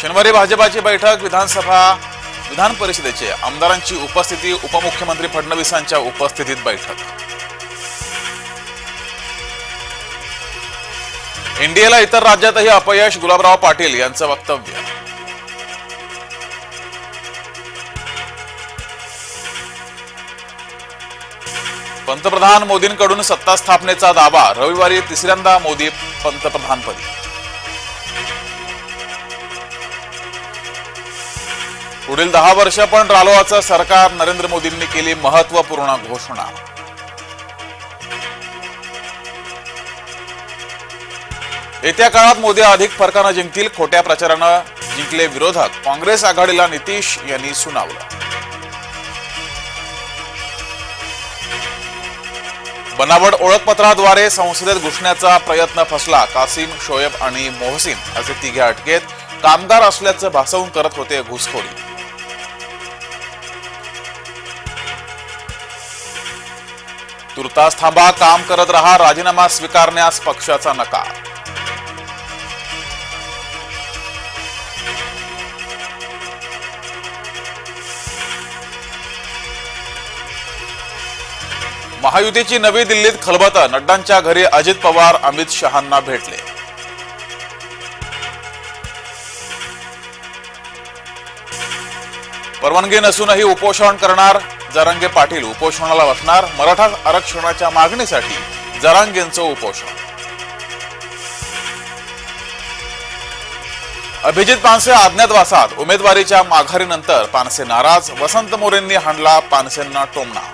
शनिवारी भाजपाची बैठक विधानसभा विधान परिषदेचे. आमदारांची उपस्थिती उपमुख्यमंत्री फडणवीसांच्या उपस्थितीत बैठक. एनडीएला इतर राज्यातही अपयश गुलाबराव पाटील यांचं वक्तव्य. पंतप्रधान मोदींकडून सत्ता स्थापनेचा दावा रविवारी तिसऱ्यांदा मोदी पंतप्रधानपदी. पुढील दहा वर्ष पण रालोआचं सरकार नरेंद्र मोदींनी केली महत्त्वपूर्ण घोषणा. येत्या काळात मोदी अधिक फरकानं जिंकतील खोट्या प्रचारानं जिंकले विरोधक. काँग्रेस आघाडीला नितीश यांनी सुनावलं. बनावट ओळखपत्राद्वारे संसदेत घुसण्याचा प्रयत्न फसला कासिम शोएब आणि मोहसिन. असे तिघे अटकेत. कामगार असल्याचं भासवून करत होते घुसखोरी. तुर्तास थांबा काम करत रहा राजीनामा स्वीकारण्यास पक्षाचा नकार. महायुतीची नवी दिल्लीत खलबत नड्डांच्या घरी अजित पवार अमित शहांना भेटले. परवानगी नसूनही उपोषण करणार जरांगे पाटील. उपोषणाला बसणार. मराठा आरक्षणाच्या मागणीसाठी जरांगेंचं उपोषण. अभिजित पानसे अज्ञातवासात उमेदवारीच्या माघारीनंतर पानसे नाराज. वसंत मोरेंनी हाणला पानसेंना टोमणा.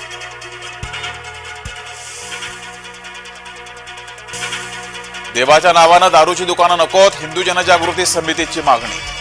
देवाच्या नावानं दारूची दुकानं नकोत. हिंदू जनजागृती समितीची मागणी.